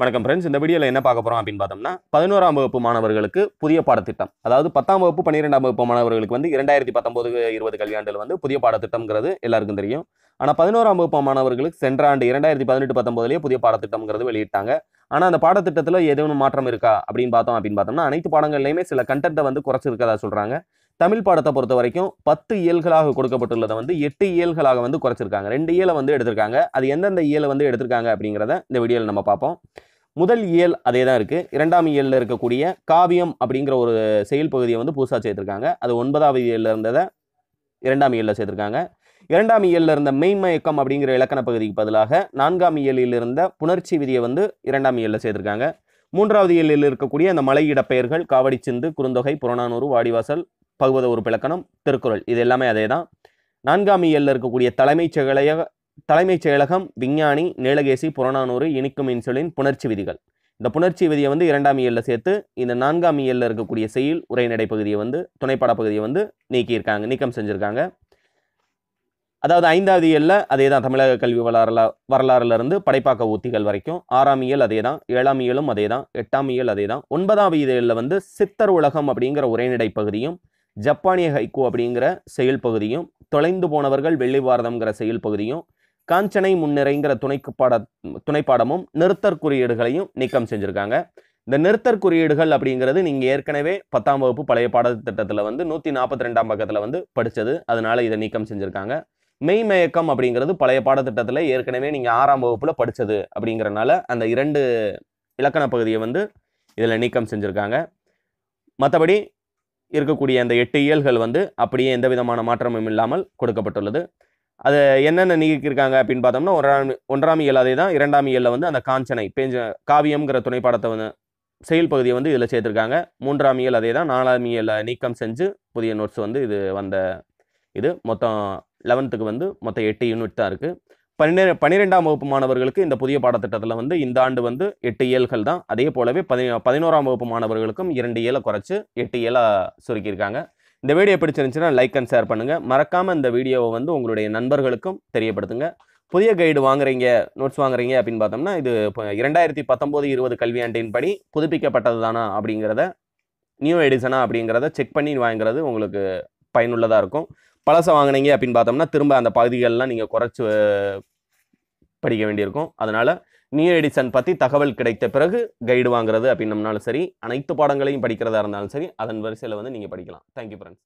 வணக்கம் ஃப்ரெண்ட்ஸ் இந்த வீடியோவில் என்ன பார்க்க போகிறோம் அப்படின்னு பார்த்தோம்னா பதினோராம் வகுப்பு மாணவர்களுக்கு புதிய பாடத்திட்டம். அதாவது பத்தாம் வகுப்பு பன்னிரெண்டாம் வகுப்பு மாணவர்களுக்கு வந்து இரண்டாயிரத்தி பத்தொம்போது இருபது கல்வியாண்டில் வந்து புதிய பாடத்திட்டம்ங்கிறது எல்லாருக்கும் தெரியும். ஆனால் பதினோராம் வகுப்பு மாணவர்களுக்கு சென்ற ஆண்டு இரண்டாயிரத்தி பதினெட்டு பத்தொம்போதுலேயே புதிய பாடத்திட்டம்ங்கிறது வெளியிட்டாங்க. ஆனால் அந்த பாடத்திட்டத்தில் ஏதேனும் மாற்றம் இருக்கா அப்படின்னு பார்த்தோம் அப்படின்னு பார்த்தோம்னா அனைத்து பாடங்கள்லையுமே சில கண்டென்ட்டை வந்து குறைச்சிருக்கதா சொல்கிறாங்க தமிழ் பாடத்தை பொறுத்த வரைக்கும் பத்து இயல்களாக கொடுக்கப்பட்டுள்ளதை வந்து எட்டு இயல்களாக வந்து குறைச்சிருக்காங்க. ரெண்டு இயலை வந்து எடுத்திருக்காங்க. அது எந்தெந்த இயலை வந்து எடுத்திருக்காங்க அப்படிங்கிறத இந்த வீடியோவில் நம்ம பார்ப்போம். முதல் இயல் அதே தான் இருக்குது இரண்டாம் இயலில் இருக்கக்கூடிய காவியம் அப்படிங்கிற ஒரு செயல் பகுதியை வந்து புதுசாக சேர்த்துருக்காங்க. அது ஒன்பதாவது இயலில் இருந்ததை இரண்டாம் இயலில் சேர்த்துருக்காங்க. இரண்டாம் இயலில் இருந்த மெய்மயக்கம் அப்படிங்கிற இலக்கண பகுதிக்கு பதிலாக நான்காம் இயலில் இருந்த புணர்ச்சி விதியை வந்து இரண்டாம் இயலில் சேர்த்துருக்காங்க. மூன்றாவது இயலில் இருக்கக்கூடிய அந்த மலை பெயர்கள் காவடி சிந்து குறுந்தொகை புறநானூறு வாடிவாசல் பகுவத உறுப்பிலக்கணம் திருக்குறள் இது எல்லாமே அதே தான். நான்காம் இயலில் இருக்கக்கூடிய தலைமைச் செயலைய தலைமைச் செயலகம் விஞ்ஞானி நீலகேசி புறநானூறு இனிக்கும் இன்சுலின் புணர்ச்சி விதிகள். இந்த புணர்ச்சி விதியை வந்து இரண்டாம் இயலில் சேர்த்து இந்த நான்காம் இயலில் இருக்கக்கூடிய செயல் உரைநடை பகுதியை வந்து துணைப்பட பகுதியை வந்து நீக்கியிருக்காங்க நீக்கம் செஞ்சுருக்காங்க. அதாவது ஐந்தாவது இயலில் அதே தான் தமிழக கல்வி வரலாறுல வரலாறுல இருந்து படைப்பாக்க ஊத்திகள் வரைக்கும் ஆறாம் இயல் அதே தான் ஏழாம் இயலும் அதே தான் எட்டாம் இயல் அதே தான் ஒன்பதாம் இயலில் வந்து சித்தர் உலகம் அப்படிங்கிற உரைநடை பகுதியும் ஜப்பானிய ஹைக்கூ அப்படிங்கிற செயல் பகுதியும் தொலைந்து போனவர்கள் வெள்ளி பாரதம்ங்கிற செயல் பகுதியும் காஞ்சனை முன்னிறைங்கிற துணைக்கு பாட துணைப்பாடமும் நிறுத்தற் குறியீடுகளையும் நீக்கம் செஞ்சுருக்காங்க. இந்த நிறுத்தற் குறியீடுகள் அப்படிங்கிறது நீங்கள் ஏற்கனவே பத்தாம் வகுப்பு பழைய பாடத்திட்டத்தில் வந்து நூற்றி நாற்பத்தி ரெண்டாம் பக்கத்தில் வந்து படித்தது அதனால் இதை நீக்கம் செஞ்சுருக்காங்க. மெய்மயக்கம் அப்படிங்கிறது பழைய பாடத்திட்டத்தில் ஏற்கனவே நீங்கள் ஆறாம் வகுப்பில் படித்தது அப்படிங்கிறனால அந்த இரண்டு இலக்கண பகுதியை வந்து இதில் நீக்கம் செஞ்சுருக்காங்க. மற்றபடி இருக்கக்கூடிய அந்த எட்டு இயல்கள் வந்து அப்படியே எந்த விதமான மாற்றமும் இல்லாமல் கொடுக்கப்பட்டுள்ளது. அது என்னென்ன நீக்கியிருக்காங்க அப்படின்னு பார்த்தோம்னா ஒன்றாம் ஒன்றாம் இயல் அதே தான். இரண்டாம் இயலில் வந்து அந்த காஞ்சனை பேஞ்ச காவியம்ங்கிற துணைப்பாடத்தை வந்து செயல் பகுதியை வந்து இதில் சேர்த்துருக்காங்க. மூன்றாம் இயல் அதே தான். நாலாம் இயலை நீக்கம் செஞ்சு புதிய நோட்ஸ் வந்து இது வந்த இது. மொத்தம் லெவன்த்துக்கு வந்து மொத்தம் எட்டு யூனிட் தான் இருக்குது பன்னிரெ பன்னிரெண்டாம் வகுப்பு மாணவர்களுக்கு இந்த புதிய பாடத்திட்டத்தில் வந்து இந்த ஆண்டு வந்து எட்டு இயல்கள் தான். அதே போலவே பதி பதினோராம் வகுப்பு மாணவர்களுக்கும் இரண்டு இயலை குறைச்சி எட்டு இயலாக சுருக்கியிருக்காங்க. இந்த வீடியோ பிடிச்சிருந்துச்சுன்னா லைக் அண்ட் ஷேர் பண்ணுங்கள் மறக்காமல் இந்த வீடியோவை வந்து உங்களுடைய நண்பர்களுக்கும் தெரியப்படுத்துங்க. புதிய கைடு வாங்குறீங்க நோட்ஸ் வாங்குறீங்க அப்படின்னு பார்த்தோம்னா இது இப்போ இரண்டாயிரத்தி பத்தொம்போது இருபது கல்வியாண்டின் படி புதுப்பிக்கப்பட்டது தானா அப்படிங்கிறத நியூ எடிசனா அப்படிங்கிறத செக் பண்ணி வாங்குறது உங்களுக்கு பயனுள்ளதாக இருக்கும். பழசை வாங்குனீங்க அப்படின்னு பார்த்தோம்னா திரும்ப அந்த பகுதிகளெலாம் நீங்கள் குறைச்சி படிக்க வேண்டியிருக்கும். அதனால் நியூ எடிசன் பற்றி தகவல் கிடைத்த பிறகு கைடு வாங்குறது அப்படின்னம்னாலும் சரி அனைத்து பாடங்களையும் படிக்கிறதா இருந்தாலும் சரி அதன் வரிசையில் வந்து நீங்கள் படிக்கலாம். Thank you friends